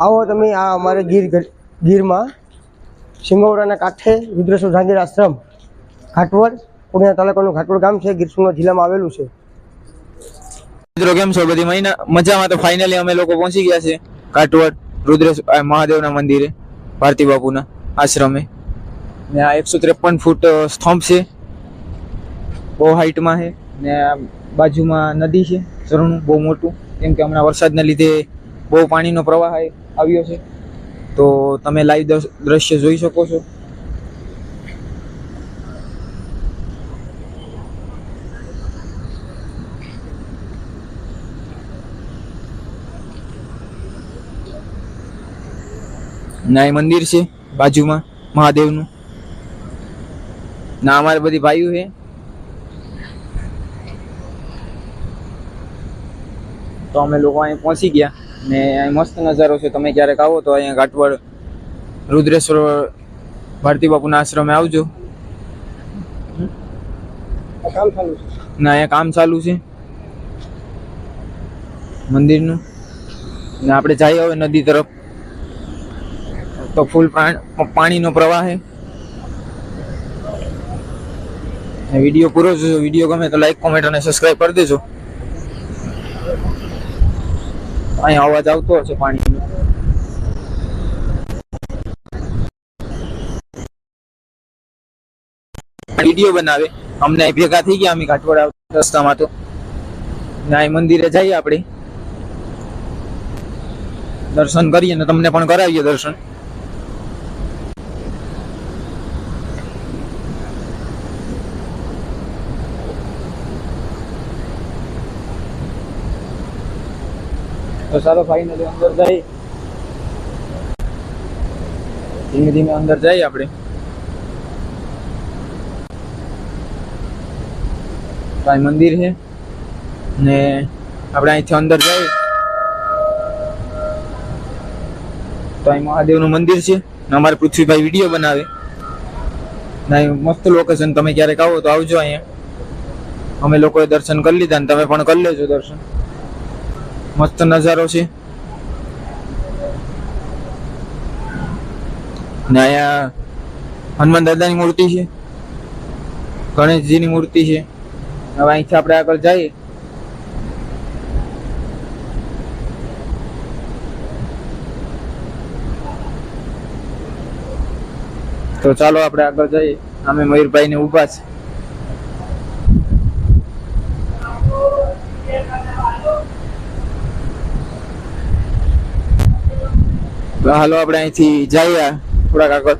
આવો તમે આ અમારે ગીર ગીરમાં સિંગોડાના કાંઠે રુદ્રેશ્વર જાગીર આશ્રમ, ઘાટવડ પૂર્ણિયા તાલુકાનું ઘાટવડ ગામ છે. ગીર સોમનાથ જિલ્લામાં આવેલું છે. મિત્રો, કેમ છો? બધી મહિના, મજામાં તો ફાઇનલી અમે લોકો પહોંચી ગયા છે ઘાટવડ, રુદ્રેશ મહાદેવના મંદિરે ભારતી બાપુના આશ્રમે. ને આ એકસો ત્રેપન ફૂટ સ્તંભ છે. બહુ હાઈટમાં છે. ને બાજુમાં નદી છે. ઝરણું બહુ મોટું. કેમ કે હમણાં વરસાદના લીધે બહુ પાણીનો પ્રવાહ આવ્યો છે. તો તમે લાઈવ દ્રશ્ય જોઈ શકો છો. ના મંદિર છે બાજુમાં, મહાદેવનું. ના, અમારે બધી ભાઈઓ છે. તો અમે લોકો અહીં પહોંચી ગયા. ને અહીં મસ્ત નજારો છે. તમે ક્યારેક આવો તો અહીંયા ઘાટવડ રુદ્રેશ્વર ભારતી બાપુના આશ્રમે આવજો. ને, અહીંયા કામ ચાલુ છે. મંદિરનું. ને આપણે જઈએ હવે નદી તરફ. તો ફૂલ પાણીનો પ્રવાહ છે. વીડિયો પૂરો જોજો. વીડિયો ગમે તો લાઈક કોમેન્ટ અને સબસ્ક્રાઇબ કરી દેજો. અહીંયા અવાજ આવતો હશે પાણીનો. વીડિયો બનાવે. અમને ભેગા થઈ ગયા અમે કાઠવાડા રસ્તામાં તો. ન્યાય મંદિરે જઈએ આપણે. દર્શન કરીએ ને તમને પણ કરાવીએ દર્શન. તો ચાલો ફાઈનલી અંદર જઈ ધીમે ધીમે અંદર જઈએ આપણે. અહીં મંદિર છે. ને આપણે અહીંથી અંદર જઈએ. તો અહીં મહાદેવનું મંદિર છે. અમારે પૃથ્વીભાઈ વીડિયો બનાવે. મસ્ત લોકેશન તમે ક્યારેક આવો તો આવજો અહીંયા. અમે લોકોએ દર્શન કરી લીધા ને તમે પણ કરી લેજો દર્શન. મસ્ત નજારો છે. ને અહીંયા હનુમાન દાદાની મૂર્તિ છે. ગણેશજીની મૂર્તિ છે. હવે અહીંથી આપણે આગળ જઈએ. તો ચાલો આપણે આગળ જઈએ. અમે મયુરભાઈ ને ઊભા છે. તો હાલો, આપણે અહીંથી જઈએ. થોડાક આગળ.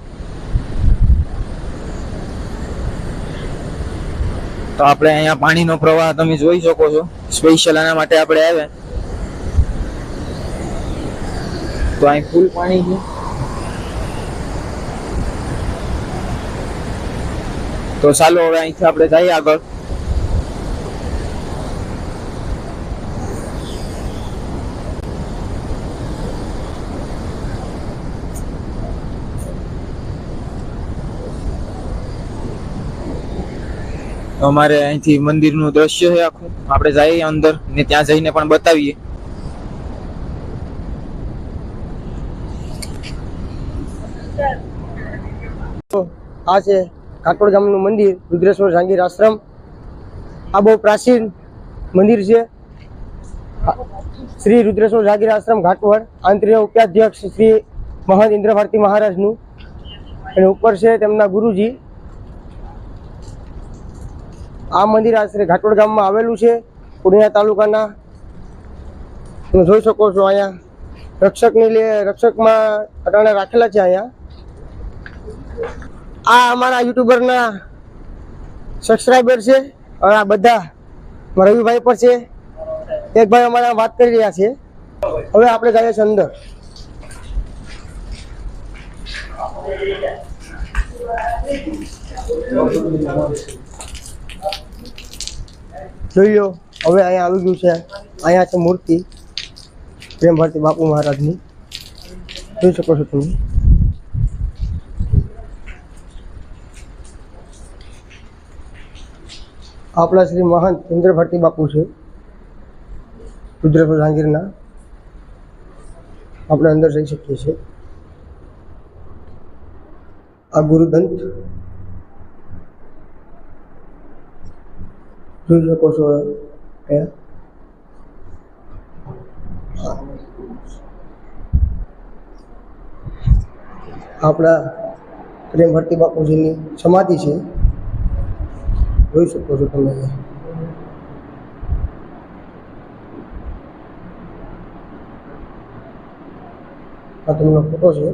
તો આપણે અહીંયા પાણીનો પ્રવાહ તમે જોઈ શકો છો. સ્પેશિયલ આના માટે આપણે આવ્યા. તો અહીં ફૂલ પાણી છે. તો ચાલો, હવે અહીંથી આપણે જઈએ આગળ. અમારે અહીંથી મંદિરનું દ્રશ્ય છે આખું. આપણે જઈએ અંદર ને ત્યાં જઈને પણ બતાવીએ. આ છે કાટવડ ગામનું મંદિર, રુદ્રેશ્વર જાગીર આશ્રમ. આ બહુ પ્રાચીન મંદિર છે. શ્રી રુદ્રેશ્વર જાગીર આશ્રમ ઘાટવડ. આંતરિક ઉપાધ્યક્ષ શ્રી મહંત ઇન્દ્ર ભારતી મહારાજનું. અને ઉપર છે તેમના ગુરુજી. આ મંદિર આશરે ઘાટોડ ગામમાં આવેલું છે પૂર્ણિયા તાલુકાના. તમે જોઈ શકો છો અહીંયા. રક્ષકની લે, રક્ષકમાં અટાણે રાખેલા છે અહીંયા. આ અમારા યુટ્યુબરના સબસ્ક્રાઈબર છે, અને આ બધા રવિભાઈ પર છે. એક ભાઈ અમારા વાત કરી રહ્યા છે. હવે આપણે જઈએ છીએ અંદર. જોઈ લો હવે અહીંયા આવી ગયું છે. અહીંયા છે મૂર્તિ. પ્રેમ ભારતી બાપુ મહારાજની. જોઈ શકો છો તમે. આપણા શ્રી મહંત ચંદ્ર ભારતી બાપુ છે. રુદ્રપુર જહાંગીરના આપણે અંદર જઈ શકીએ છીએ. આ ગુરુદંત જોઈ શકો છો એ આપણા પ્રેમ ભરતી બાપુજીની સમાધિ છે. જોઈ શકો છો તમે આ તેમનો ફોટો છે.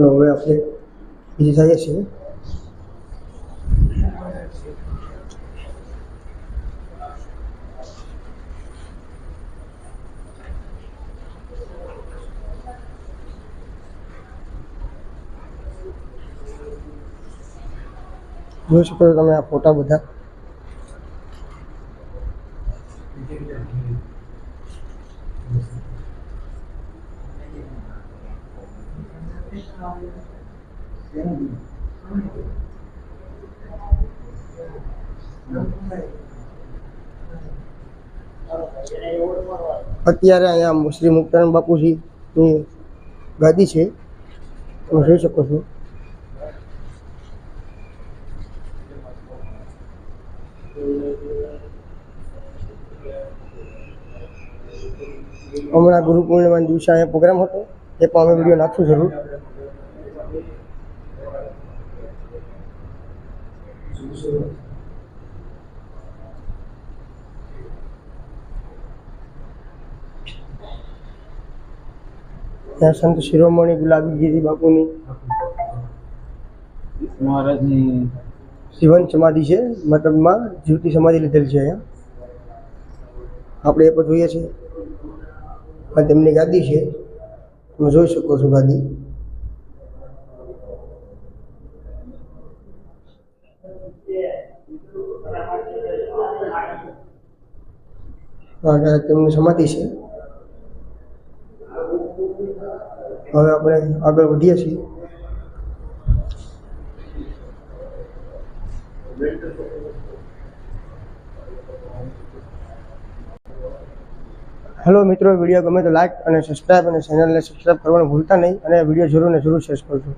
તો હવે આપણે બીજી જઈએ છીએ. જોઈ શકો છો તમે આ ફોટા બધા. અત્યારે અહીંયા શ્રી મુક્તાનંદ બાપુજીની ગાદી છે. તમે જોઈ શકો છો. હમણાં ગુરુ પૂર્ણિમાના દિવસે અહીંયા પ્રોગ્રામ હતો. એ પણ અમે વીડિયો નાખશું જરૂર. ત્યાં સંત શિરોમણી ગુલાબીગીરી બાપુની મહારાજની જીવન સમાધિ છે મતલબમાં જીવતી સમાધિ લીધેલી છે અહીંયા. આપણે એ પણ જોઈએ છે આ તેમની ગાદી છે. તમે જોઈ શકો છો ગાદી તેમની સમાધિ છે. હવે આપણે આગળ વધીએ છીએ. હેલો મિત્રો, વીડિયો ગમે તો લાઈક અને સબસ્ક્રાઈબ અને ચેનલને સબસ્ક્રાઈબ કરવાનું ભૂલતા નહીં અને વીડિયો જરૂર ને જરૂર શેર કરજો.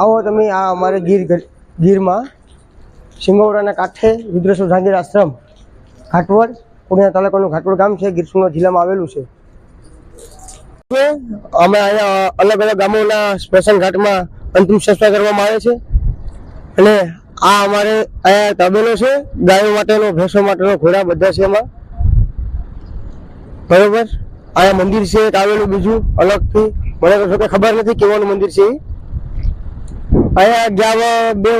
આવો તમે આ અમારે ગીર ગીરમાં સિંગોવડાના કાંઠે રુદ્રેશ્વર જહાંગીર આશ્રમ, ઘાટવડ પૂર્ણિયા તાલુકાનું ઘાટવડ ગામ છે. ગીર સોમનાથ જિલ્લામાં આવેલું છે. અમે અહીંયા અલગ અલગ ગામોના સ્મશાન ઘાટમાં અંતિમ સંસ્કાર કરવામાં આવે છે. અને આ અમારે અહીંયા તબેલો છે. ગાયો માટેનો, ભેંસો માટેનો ઘોડા બધા છે એમાં. બરોબર? અહીંયા મંદિર છે, એક આવેલું બીજું, અલગથી. મને તો જોકે ખબર નથી કેવાનું મંદિર છે. અહીંયા ગયા બે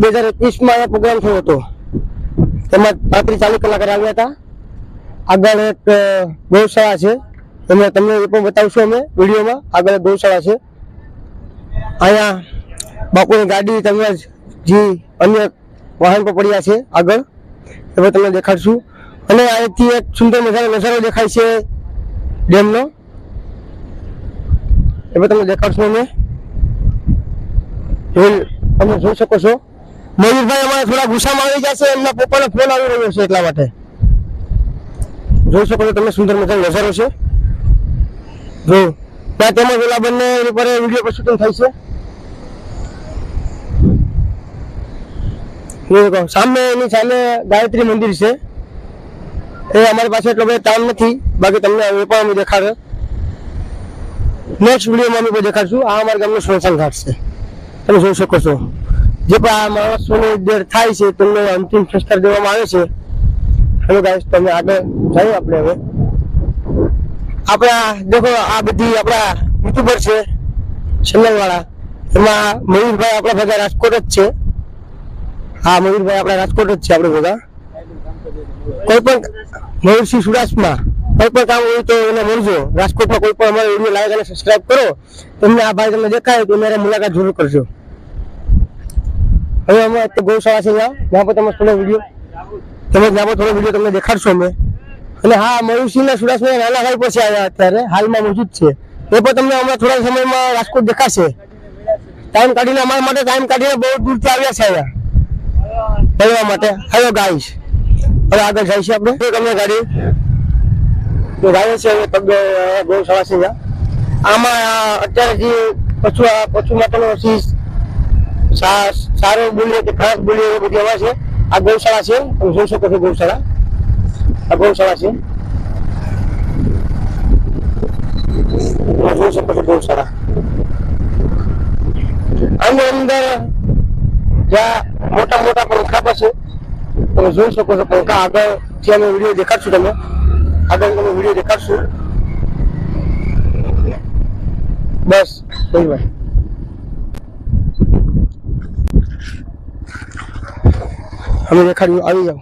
બે હજાર એકવીસમાં અહીંયા પ્રોગ્રામ થયો હતો. તેમાં પાંત્રીસ ચાલીસ કલાકાર આવ્યા હતા. આગળ એક ગૌશાળા છે. એમને તમને એ પણ બતાવશું અમે વિડીયોમાં. આગળ એક ગૌશાળા છે. અહીંયા બાપુની ગાડી તેમજ જે અન્ય વાહન પણ પડ્યા છે આગળ. એ પણ તમને દેખાડશું. અને અહીંથી એક સુંદર મજાનો નજારો દેખાય છે ડેમનો. એ તમને દેખાડશું અમે. તમે જોઈ શકો છો. મયુરભાઈ અમારે થોડા ગુસ્સામાં આવી છે, એમના પપ્પાનો ફોન આવી રહ્યો છે એટલા માટે. જોઈ શકો છો તમે સુંદર મજાનો નજારો છે. જો, ત્યાં તેમજ ઓલા બંને એની ઉપર વીડિયો પર શૂટિંગ થાય છે. સામે એની સામે ગાયત્રી મંદિર છે. એ અમારી પાસે એટલો બધો ટાઈમ નથી. બાકી તમને એ પણ અમે દેખાડે. નેક્સ્ટ વિડીયોમાં અમે દેખાડશું. આ અમારા ગામનો સ્મશાન ઘાટ છે. તમે જોઈ શકો છો. જે પણ આ માણસોને દેર થાય છે, તેમને અંતિમ સંસ્કાર દેવામાં આવે છે. હેલો ગાઈસ તમે આગળ જઈએ આપણે હવે. આપણા, દેખો, આ બધી આપણા યુટ્યુબર છે ચેનલવાળા એમાં મયુરભાઈ આપણા બધા રાજકોટ જ છે. હા, મયુરભાઈ આપણા રાજકોટ જ છે, આપણે બધા કોઈ પણ મયુરસિંહ સુડાસમાં કોઈ પણ કામ હોય તો એને મળજો. રાજકોટમાં કોઈ પણ અમારો વીડિયો લાઈક અને સબસ્ક્રાઈબ કરો. તમને આ ભાઈ તમને દેખાય તો મારે મુલાકાત જરૂર કરજો. હવે અમે તો ગૌશાળા છે ત્યાં. ત્યાં પર તમે થોડો વીડિયો તમે ત્યાં પર થોડો વીડિયો તમને દેખાડશો અમે. અને હા મયુરસિંહના સુડાસમાં નાના ભાઈ પછી આવ્યા અત્યારે. હાલમાં મોજૂદ છે. એ પણ તમને હમણાં થોડા સમયમાં રાજકોટ દેખાશે. ટાઈમ કાઢીને અમારા માટે ટાઈમ કાઢીને બહુ દૂરથી આવ્યા છે અહીંયા મળવા માટે. હેલો ગાઈસ હવે આગળ જાય છે આપણે. તમને ગાડી? તો ગાયો છે હવે પગ બહુ ગૌશાળા છે આમાં અત્યારે જે પશુ આ પશુ માટેનો શીશ સારો બોલીએ કે ખરાબ બોલીએ એ બધી હવા છે. આ ગૌશાળા છે તમે જોઈ શકો છો ગૌશાળા. આ ગૌશાળા છે. જોઈ શકો છો ગૌશાળા. આની અંદર જ્યાં મોટા મોટા પંખા પાસે તમે જોઈ શકો છો પંખા આગળ જે અમે વીડિયો દેખાડશું તમે, આગળ તમે વીડિયો દેખાડશું. બસ ભાઈ ભાઈ. અમે દેખાડ્યું, આવી જાઓ.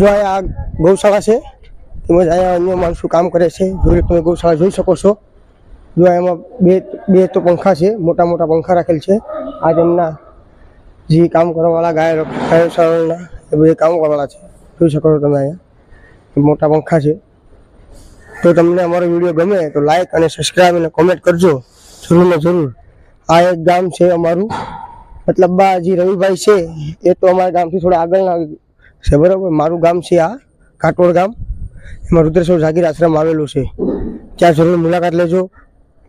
જો આ ગૌશાળા છે. તેમજ અહીંયા અન્ય માણસો કામ કરે છે. જોઈ તમે ગૌશાળા જોઈ શકો છો. જો એમાં બે બે તો પંખા છે. મોટા મોટા પંખા રાખેલ છે. આ તેમના જે કામ કરવાવાળા ગાય ગૌશાળાના એ બધા કામ કરવાવાળા છે. જોઈ શકો છો તમે અહીંયા. મોટા પંખા છે. તો તમને અમારો વીડિયો ગમે તો લાઇક અને સબસ્ક્રાઈબ અને કોમેન્ટ કરજો. જરૂર ને જરૂર. આ એક ગામ છે અમારું. મતલબ જે રવિભાઈ છે. એ તો અમારા ગામથી થોડા આગળના છે. બરાબર? મારું ગામ છે આ. કાટોડ ગામ. એમાં રુદ્રેશ્વર જાગીર આશ્રમ આવેલું છે. ત્યાં જરૂર મુલાકાત લેજો.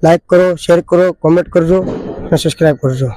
લાઈક કરો શેર કરો કોમેન્ટ કરજો અને સબસ્ક્રાઈબ કરજો.